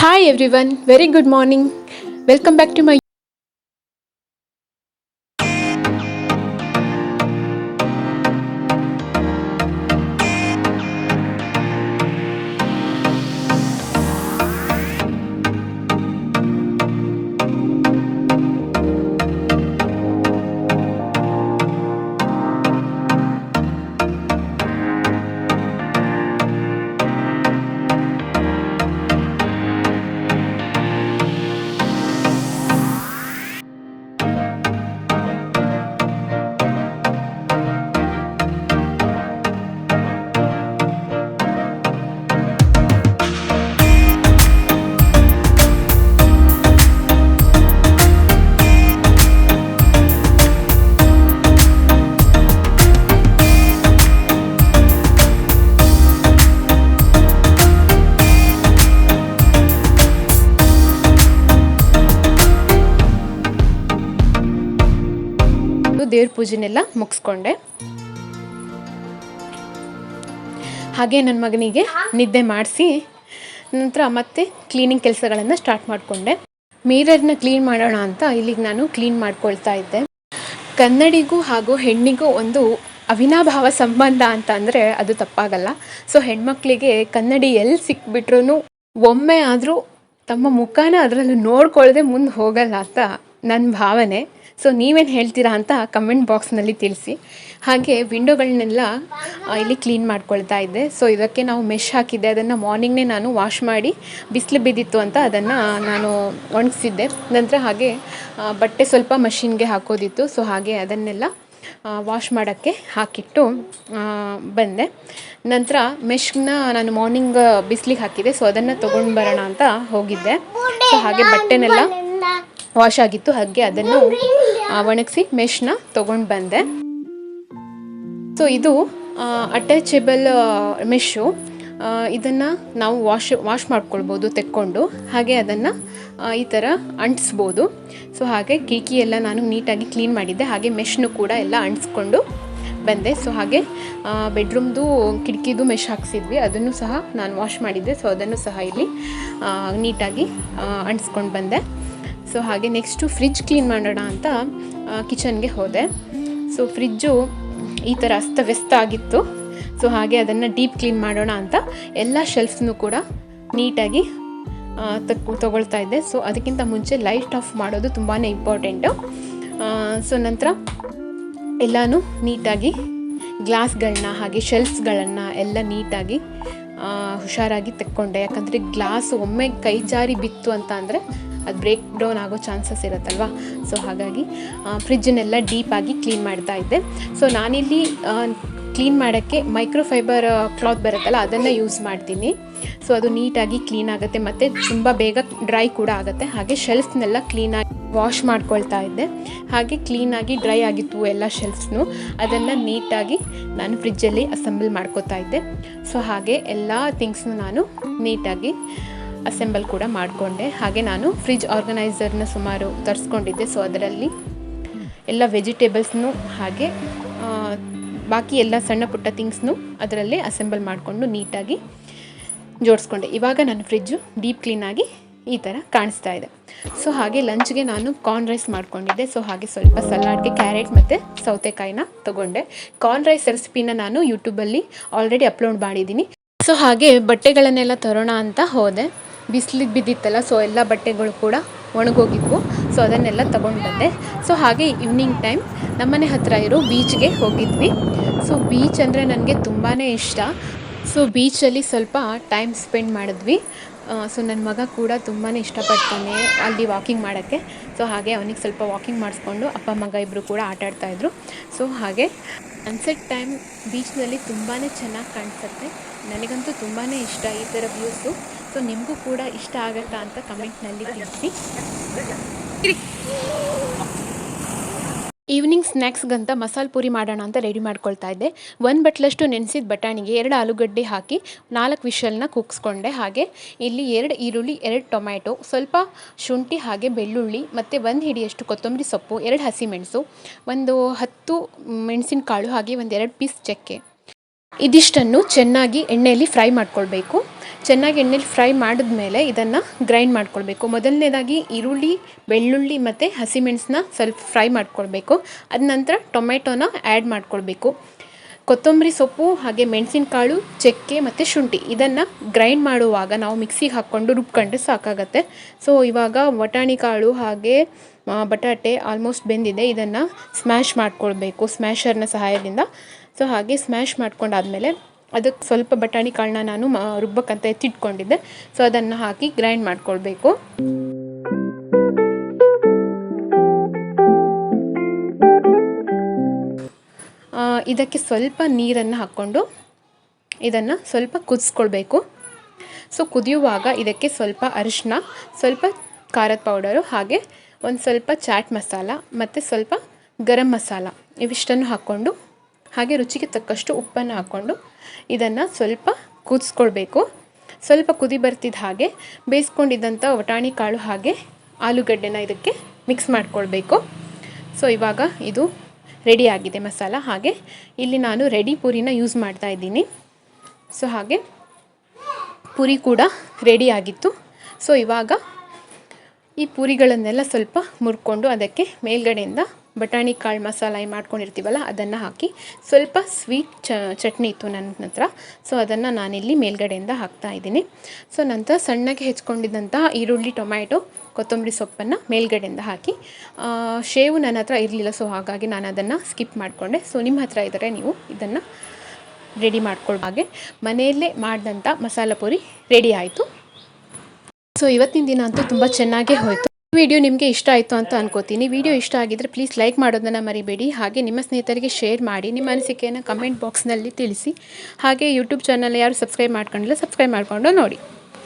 Hi everyone, very good morning. Welcome back to my ದೇವ್ರ ಪೂಜೆನೆಲ್ಲ ಮುಗಿಸ್ಕೊಂಡೆ. ಹಾಗೆ ನನ್ನ ಮಗನಿಗೆ ನಿದ್ದೆ ಮಾಡಿಸಿ, ನಂತರ ಮತ್ತೆ ಕ್ಲೀನಿಂಗ್ ಕೆಲಸಗಳನ್ನು ಸ್ಟಾರ್ಟ್ ಮಾಡಿಕೊಂಡೆ. ಮೀರರ್ನ ಕ್ಲೀನ್ ಮಾಡೋಣ ಅಂತ ಇಲ್ಲಿಗೆ ನಾನು ಕ್ಲೀನ್ ಮಾಡ್ಕೊಳ್ತಾ ಇದ್ದೆ. ಕನ್ನಡಿಗೂ ಹಾಗೂ ಹೆಣ್ಣಿಗೂ ಒಂದು ಅವಿನಾಭಾವ ಸಂಬಂಧ ಅಂತ ಅಂದರೆ ಅದು ತಪ್ಪಾಗಲ್ಲ. ಸೊ ಹೆಣ್ಮಕ್ಳಿಗೆ ಕನ್ನಡಿ ಎಲ್ಲಿ ಸಿಕ್ಬಿಟ್ರೂ ಒಮ್ಮೆ ಆದರೂ ತಮ್ಮ ಮುಖಾನ ಅದರಲ್ಲಿ ನೋಡ್ಕೊಳ್ಳದೆ ಮುಂದೆ ಹೋಗಲ್ಲ ಅಂತ ನನ್ನ ಭಾವನೆ. ಸೊ ನೀವೇನು ಹೇಳ್ತೀರಾ ಅಂತ ಕಮೆಂಟ್ ಬಾಕ್ಸ್ನಲ್ಲಿ ತಿಳಿಸಿ. ಹಾಗೆ ವಿಂಡೋಗಳನ್ನೆಲ್ಲ ಇಲ್ಲಿ ಕ್ಲೀನ್ ಮಾಡ್ಕೊಳ್ತಾ ಇದ್ದೆ. ಸೊ ಇದಕ್ಕೆ ನಾವು ಮೆಶ್ ಹಾಕಿದ್ದೆ. ಅದನ್ನು ಮಾರ್ನಿಂಗ್ನೇ ನಾನು ವಾಶ್ ಮಾಡಿ ಬಿಸಿಲು ಬಿದ್ದಿತ್ತು ಅಂತ ಅದನ್ನು ನಾನು ಒಣಗಿಸಿದ್ದೆ. ನಂತರ ಹಾಗೆ ಬಟ್ಟೆ ಸ್ವಲ್ಪ ಮಷಿನ್ಗೆ ಹಾಕೋದಿತ್ತು. ಸೊ ಹಾಗೆ ಅದನ್ನೆಲ್ಲ ವಾಶ್ ಮಾಡೋಕ್ಕೆ ಹಾಕಿಟ್ಟು ಬಂದೆ. ನಂತರ ಮೆಶ್ನ ನಾನು ಮಾರ್ನಿಂಗ್ ಬಿಸಿಲಿಗೆ ಹಾಕಿದೆ ಸೊ ಅದನ್ನು ತೊಗೊಂಡು ಬರೋಣ ಅಂತ ಹೋಗಿದ್ದೆ. ಸೊ ಹಾಗೆ ಬಟ್ಟೆನೆಲ್ಲ ವಾಶ್ ಆಗಿತ್ತು. ಹಾಗೆ ಅದನ್ನು ಒಣಗಿಸಿ ಮೆಶ್ನ ತೊಗೊಂಡು ಬಂದೆ. ಸೊ ಇದು ಅಟ್ಯಾಚಬಲ್ ಮೆಶ್ಶು ಇದನ್ನು ನಾವು ವಾಶ್ ವಾಶ್ ಮಾಡ್ಕೊಳ್ಬೋದು ತೆಕ್ಕೊಂಡು. ಹಾಗೆ ಅದನ್ನು ಈ ಥರ ಅಂಟಿಸ್ಬೋದು. ಸೊ ಹಾಗೆ ಕೀಕಿ ಎಲ್ಲ ನಾನು ನೀಟಾಗಿ ಕ್ಲೀನ್ ಮಾಡಿದ್ದೆ. ಹಾಗೆ ಮೆಶ್ನು ಕೂಡ ಎಲ್ಲ ಅಂಟಿಸ್ಕೊಂಡು ಬಂದೆ. ಸೊ ಹಾಗೆ ಬೆಡ್ರೂಮ್ದು ಕಿಟಕಿದು ಮೆಶ್ ಹಾಕ್ಸಿದ್ವಿ. ಅದನ್ನು ಸಹ ನಾನು ವಾಶ್ ಮಾಡಿದ್ದೆ. ಸೊ ಅದನ್ನು ಸಹ ಇಲ್ಲಿ ನೀಟಾಗಿ ಅಂಟಿಸ್ಕೊಂಡು ಬಂದೆ. ಸೊ ಹಾಗೆ ನೆಕ್ಸ್ಟು ಫ್ರಿಜ್ ಕ್ಲೀನ್ ಮಾಡೋಣ ಅಂತ ಕಿಚನ್ಗೆ ಹೋದೆ. ಸೊ ಫ್ರಿಜ್ಜು ಈ ಥರ ಅಸ್ತವ್ಯಸ್ತ ಆಗಿತ್ತು. ಸೊ ಹಾಗೆ ಅದನ್ನು ಡೀಪ್ ಕ್ಲೀನ್ ಮಾಡೋಣ ಅಂತ ಎಲ್ಲ ಶೆಲ್ಫ್ನು ಕೂಡ ನೀಟಾಗಿ ತಕ್ ತೊಗೊಳ್ತಾ ಇದ್ದೆ. ಸೊ ಅದಕ್ಕಿಂತ ಮುಂಚೆ ಲೈಟ್ ಆಫ್ ಮಾಡೋದು ತುಂಬಾ ಇಂಪಾರ್ಟೆಂಟು. ಸೊ ನಂತರ ಎಲ್ಲನೂ ನೀಟಾಗಿ ಗ್ಲಾಸ್ಗಳನ್ನ ಹಾಗೆ ಶೆಲ್ಫ್ಸ್ಗಳನ್ನು ಎಲ್ಲ ನೀಟಾಗಿ ಹುಷಾರಾಗಿ ತೆಕ್ಕೊಂಡೆ. ಯಾಕಂದರೆ ಗ್ಲಾಸ್ ಒಮ್ಮೆ ಕೈ ಜಾರಿ ಬಿತ್ತು ಅಂತ ಅಂದರೆ ಅದು ಬ್ರೇಕ್ ಡೌನ್ ಆಗೋ ಚಾನ್ಸಸ್ ಇರುತ್ತಲ್ವ? ಸೊ ಹಾಗಾಗಿ ಫ್ರಿಜ್ಜನ್ನೆಲ್ಲ ಡೀಪಾಗಿ ಕ್ಲೀನ್ ಮಾಡ್ತಾ ಇದ್ದೆ. ಸೊ ನಾನಿಲ್ಲಿ ಕ್ಲೀನ್ ಮಾಡೋಕ್ಕೆ ಮೈಕ್ರೋಫೈಬರ್ ಕ್ಲಾತ್ ಬರುತ್ತಲ್ಲ, ಅದನ್ನು ಯೂಸ್ ಮಾಡ್ತೀನಿ. ಸೊ ಅದು ನೀಟಾಗಿ ಕ್ಲೀನ್ ಆಗುತ್ತೆ. ಮತ್ತು ತುಂಬ ಬೇಗ ಡ್ರೈ ಕೂಡ ಆಗುತ್ತೆ. ಹಾಗೆ ಶೆಲ್ಫ್ನೆಲ್ಲ ಕ್ಲೀನಾಗಿ ವಾಶ್ ಮಾಡ್ಕೊಳ್ತಾ ಇದ್ದೆ. ಹಾಗೆ ಕ್ಲೀನಾಗಿ ಡ್ರೈ ಆಗಿತ್ತು ಎಲ್ಲ ಶೆಲ್ಫ್ಸ್ನು ಅದನ್ನು ನೀಟಾಗಿ ನಾನು ಫ್ರಿಜ್ಜಲ್ಲಿ ಅಸೆಂಬಲ್ ಮಾಡ್ಕೋತಾ ಇದ್ದೆ. ಸೊ ಹಾಗೆ ಎಲ್ಲ ಥಿಂಗ್ಸ್ನು ನಾನು ನೀಟಾಗಿ ಅಸೆಂಬಲ್ ಕೂಡ ಮಾಡಿಕೊಂಡೆ. ಹಾಗೆ ನಾನು ಫ್ರಿಜ್ ಆರ್ಗನೈಸರ್ನ ಸುಮಾರು ತರಿಸ್ಕೊಂಡಿದ್ದೆ. ಸೊ ಅದರಲ್ಲಿ ಎಲ್ಲ ವೆಜಿಟೇಬಲ್ಸ್ನು ಹಾಗೆ ಬಾಕಿ ಎಲ್ಲ ಸಣ್ಣ ಪುಟ್ಟ ಥಿಂಗ್ಸ್ನು ಅದರಲ್ಲೇ ಅಸೆಂಬಲ್ ಮಾಡಿಕೊಂಡು ನೀಟಾಗಿ ಜೋಡಿಸ್ಕೊಂಡೆ. ಇವಾಗ ನನ್ನ ಫ್ರಿಜ್ಜು ಡೀಪ್ ಕ್ಲೀನಾಗಿ ಈ ಥರ ಕಾಣಿಸ್ತಾ ಇದೆ. ಸೊ ಹಾಗೆ ಲಂಚ್ಗೆ ನಾನು ಕಾರ್ನ್ ರೈಸ್ ಮಾಡ್ಕೊಂಡಿದ್ದೆ. ಸೊ ಹಾಗೆ ಸ್ವಲ್ಪ ಸಲಾಡ್ಗೆ ಕ್ಯಾರೆಟ್ ಮತ್ತು ಸೌತೆಕಾಯಿನ ತೊಗೊಂಡೆ. ಕಾರ್ನ್ ರೈಸ್ ರೆಸಿಪಿನ ನಾನು ಯೂಟ್ಯೂಬಲ್ಲಿ ಆಲ್ರೆಡಿ ಅಪ್ಲೋಡ್ ಮಾಡಿದ್ದೀನಿ. ಸೊ ಹಾಗೆ ಬಟ್ಟೆಗಳನ್ನೆಲ್ಲ ತರೋಣ ಅಂತ ಹೋದೆ. ಬಿಸಿಲಿಗೆ ಬಿದ್ದಿತ್ತಲ್ಲ ಸೊ ಎಲ್ಲ ಬಟ್ಟೆಗಳು ಕೂಡ ಒಣಗೋಗಿದ್ವು. ಸೊ ಅದನ್ನೆಲ್ಲ ತಗೊಂಡು ಬಂದೆ. ಸೊ ಹಾಗೆ ಈವ್ನಿಂಗ್ ಟೈಮ್ ನಮ್ಮನೆ ಹತ್ತಿರ ಇರೋ ಬೀಚ್ಗೆ ಹೋಗಿದ್ವಿ. ಸೊ ಬೀಚ್ ಅಂದರೆ ನನಗೆ ತುಂಬಾ ಇಷ್ಟ. ಸೊ ಬೀಚಲ್ಲಿ ಸ್ವಲ್ಪ ಟೈಮ್ ಸ್ಪೆಂಡ್ ಮಾಡಿದ್ವಿ. ಸೊ ನನ್ನ ಮಗ ಕೂಡ ತುಂಬಾ ಇಷ್ಟಪಡ್ತಾನೆ ಅಲ್ಲಿ ವಾಕಿಂಗ್ ಮಾಡೋಕ್ಕೆ. ಸೊ ಹಾಗೆ ಅವನಿಗೆ ಸ್ವಲ್ಪ ವಾಕಿಂಗ್ ಮಾಡಿಸ್ಕೊಂಡು ಅಪ್ಪ, ಮಗ ಇಬ್ಬರು ಕೂಡ ಆಟ ಆಡ್ತಾಯಿದ್ರು ಸೊ ಹಾಗೆ ಸನ್ಸೆಟ್ ಟೈಮ್ ಬೀಚ್ನಲ್ಲಿ ತುಂಬಾ ಚೆನ್ನಾಗಿ ಕಾಣಿಸುತ್ತೆ. ನನಗಂತೂ ತುಂಬಾ ಇಷ್ಟ ಈ ಥರ ವ್ಯೂಸು ಸೊ ನಿಮಗೂ ಕೂಡ ಇಷ್ಟ ಆಗುತ್ತಾ ಅಂತ ಕಮೆಂಟ್ನಲ್ಲಿ ತಿಳಿಸಿ. ಈವ್ನಿಂಗ್ ಸ್ನ್ಯಾಕ್ಸ್ಗಂತ ಮಸಾಲೆ ಪೂರಿ ಮಾಡೋಣ ಅಂತ ರೆಡಿ ಮಾಡ್ಕೊಳ್ತಾ ಇದ್ದೆ. ಒಂದು ಬಟ್ಲಷ್ಟು ನೆನೆಸಿದ ಬಟಾಣಿಗೆ ಎರಡು ಆಲೂಗಡ್ಡೆ ಹಾಕಿ ನಾಲ್ಕು ವಿಷಲ್ನ ಕೂಗಿಸ್ಕೊಂಡೆ ಹಾಗೆ ಇಲ್ಲಿ ಎರಡು ಈರುಳ್ಳಿ, ಎರಡು ಟೊಮ್ಯಾಟೊ, ಸ್ವಲ್ಪ ಶುಂಠಿ ಹಾಗೆ ಬೆಳ್ಳುಳ್ಳಿ ಮತ್ತು ಒಂದು ಹಿಡಿಯಷ್ಟು ಕೊತ್ತಂಬರಿ ಸೊಪ್ಪು, ಎರಡು ಹಸಿಮೆಣಸು ಒಂದು ಹತ್ತು ಮೆಣಸಿನಕಾಳು ಹಾಗೆ ಒಂದೆರಡು ಪೀಸ್ ಚಕ್ಕೆ. ಇದಿಷ್ಟನ್ನು ಚೆನ್ನಾಗಿ ಎಣ್ಣೆಯಲ್ಲಿ ಫ್ರೈ ಮಾಡ್ಕೊಳ್ಬೇಕು. ಚೆನ್ನಾಗಿ ಎಣ್ಣೆಯಲ್ಲಿ ಫ್ರೈ ಮಾಡಿದ ಮೇಲೆ ಇದನ್ನು ಗ್ರೈಂಡ್ ಮಾಡ್ಕೊಳ್ಬೇಕು. ಮೊದಲನೇದಾಗಿ ಈರುಳ್ಳಿ, ಬೆಳ್ಳುಳ್ಳಿ ಮತ್ತು ಹಸಿಮೆಣಸನ್ನ ಸ್ವಲ್ಪ ಫ್ರೈ ಮಾಡ್ಕೊಳ್ಬೇಕು. ಅದ ನಂತರ ಟೊಮೆಟೊನ ಆ್ಯಡ್ ಮಾಡ್ಕೊಳ್ಬೇಕು. ಕೊತ್ತಂಬರಿ ಸೊಪ್ಪು ಹಾಗೆ ಮೆಣಸಿನಕಾಳು, ಚಕ್ಕೆ ಮತ್ತು ಶುಂಠಿ ಇದನ್ನು ಗ್ರೈಂಡ್ ಮಾಡುವಾಗ ನಾವು ಮಿಕ್ಸಿಗೆ ಹಾಕ್ಕೊಂಡು ರುಬ್ಕೊಂಡ್ರೆ ಸಾಕಾಗತ್ತೆ. ಸೊ ಇವಾಗ ಬಟಾಣಿ ಕಾಳು ಹಾಗೆ ಬಟಾಟೆ ಆಲ್ಮೋಸ್ಟ್ ಬೆಂದಿದೆ. ಇದನ್ನು ಸ್ಮ್ಯಾಶ್ ಮಾಡ್ಕೊಳ್ಬೇಕು ಸ್ಮ್ಯಾಶರ್ನ ಸಹಾಯದಿಂದ. ಸೊ ಹಾಗೆ ಸ್ಮ್ಯಾಶ್ ಮಾಡ್ಕೊಂಡಾದ್ಮೇಲೆ ಅದಕ್ಕೆ ಸ್ವಲ್ಪ ಬಟಾಣಿ ಕಾಳನ್ನ ನಾನು ರುಬ್ಬಕ್ಕಂತ ಎತ್ತಿಟ್ಕೊಂಡಿದ್ದೆ. ಸೊ ಅದನ್ನು ಹಾಕಿ ಗ್ರೈಂಡ್ ಮಾಡ್ಕೊಳ್ಬೇಕು. ಇದಕ್ಕೆ ಸ್ವಲ್ಪ ನೀರನ್ನು ಹಾಕ್ಕೊಂಡು ಇದನ್ನು ಸ್ವಲ್ಪ ಕುದಿಸ್ಕೊಳ್ಬೇಕು. ಸೊ ಕುದಿಯುವಾಗ ಇದಕ್ಕೆ ಸ್ವಲ್ಪ ಅರಿಶಿನ ಸ್ವಲ್ಪ ಖಾರದ ಪೌಡರು ಹಾಗೆ ಒಂದು ಸ್ವಲ್ಪ ಚಾಟ್ ಮಸಾಲ ಮತ್ತು ಸ್ವಲ್ಪ ಗರಂ ಮಸಾಲ ಇವಿಷ್ಟನ್ನು ಹಾಕ್ಕೊಂಡು ಹಾಗೆ ರುಚಿಗೆ ತಕ್ಕಷ್ಟು ಉಪ್ಪನ್ನು ಹಾಕ್ಕೊಂಡು ಇದನ್ನು ಸ್ವಲ್ಪ ಕುದಿಸ್ಕೊಳ್ಬೇಕು. ಸ್ವಲ್ಪ ಕುದಿ ಬರ್ತಿದ್ದ ಹಾಗೆ ಬೇಯಿಸ್ಕೊಂಡಿದ್ದಂಥ ವಟಾಣಿ ಕಾಳು ಹಾಗೆ ಆಲೂಗಡ್ಡೆನ ಇದಕ್ಕೆ ಮಿಕ್ಸ್ ಮಾಡಿಕೊಳ್ಬೇಕು. ಸೊ ಇವಾಗ ಇದು ರೆಡಿ ಆಗಿದೆ ಮಸಾಲ. ಹಾಗೆ ಇಲ್ಲಿ ನಾನು ರೆಡಿ ಪೂರಿನ ಯೂಸ್ ಮಾಡ್ತಾ ಇದ್ದೀನಿ. ಸೊ ಹಾಗೆ ಪೂರಿ ಕೂಡ ರೆಡಿ ಆಗಿತ್ತು. ಸೊ ಇವಾಗ ಈ ಪೂರಿಗಳನ್ನೆಲ್ಲ ಸ್ವಲ್ಪ ಮುರ್ಕೊಂಡು ಅದಕ್ಕೆ ಮೇಲ್ಗಡೆಯಿಂದ ಬಟಾಣಿ ಕಾಳು ಮಸಾಲ ಮಾಡ್ಕೊಂಡಿರ್ತೀವಲ್ಲ, ಅದನ್ನು ಹಾಕಿ ಸ್ವಲ್ಪ ಸ್ವೀಟ್ ಚಟ್ನಿ ಇತ್ತು ನನ್ನ ಹತ್ರ. ಸೊ ಅದನ್ನು ನಾನಿಲ್ಲಿ ಮೇಲ್ಗಡೆಯಿಂದ ಹಾಕ್ತಾ ಇದ್ದೀನಿ. ಸೊ ನಂತರ ಸಣ್ಣಗೆ ಹೆಚ್ಕೊಂಡಿದ್ದಂತಹ ಈರುಳ್ಳಿ, ಟೊಮ್ಯಾಟೊ, ಕೊತ್ತಂಬರಿ ಸೊಪ್ಪನ್ನು ಮೇಲ್ಗಡೆಯಿಂದ ಹಾಕಿ ಶೇವು ನನ್ನ ಹತ್ರ ಇರಲಿಲ್ಲ ಸೊ ಹಾಗಾಗಿ ನಾನು ಅದನ್ನು ಸ್ಕಿಪ್ ಮಾಡಿಕೊಂಡೆ. ಸೊ ನಿಮ್ಮ ಹತ್ರ ಇದ್ದರೆ ನೀವು ಇದನ್ನು ರೆಡಿ ಮಾಡ್ಕೊಳ್ಳೋ ಹಾಗೆ. ಮನೆಯಲ್ಲೇ ಮಾಡಿದಂಥ ಮಸಾಲ ಪೂರಿ ರೆಡಿ ಆಯಿತು. ಸೊ ಇವತ್ತಿನ ದಿನ ಅಂತೂ ತುಂಬ ಚೆನ್ನಾಗೇ ಹೋಯಿತು. ವಿಡಿಯೋ ನಿಮಗೆ ಇಷ್ಟ ಆಯಿತು ಅಂತ ಅನ್ಕೋತೀನಿ. ವಿಡಿಯೋ ಇಷ್ಟ ಆಗಿದ್ರೆ ಪ್ಲೀಸ್ ಲೈಕ್ ಮಾಡೋದನ್ನು ಮರಿಬೇಡಿ. ಹಾಗೆ ನಿಮ್ಮ ಸ್ನೇಹಿತರಿಗೆ ಶೇರ್ ಮಾಡಿ, ನಿಮ್ಮ ಅನಿಸಿಕೆಯನ್ನು ಕಮೆಂಟ್ ಬಾಕ್ಸ್ನಲ್ಲಿ ತಿಳಿಸಿ. ಹಾಗೆ ಯೂಟ್ಯೂಬ್ ಚಾನಲ್ ಯಾರು ಸಬ್ಸ್ಕ್ರೈಬ್ ಮಾಡ್ಕೊಂಡಿಲ್ಲ ಸಬ್ಸ್ಕ್ರೈಬ್ ಮಾಡಿಕೊಂಡು ನೋಡಿ.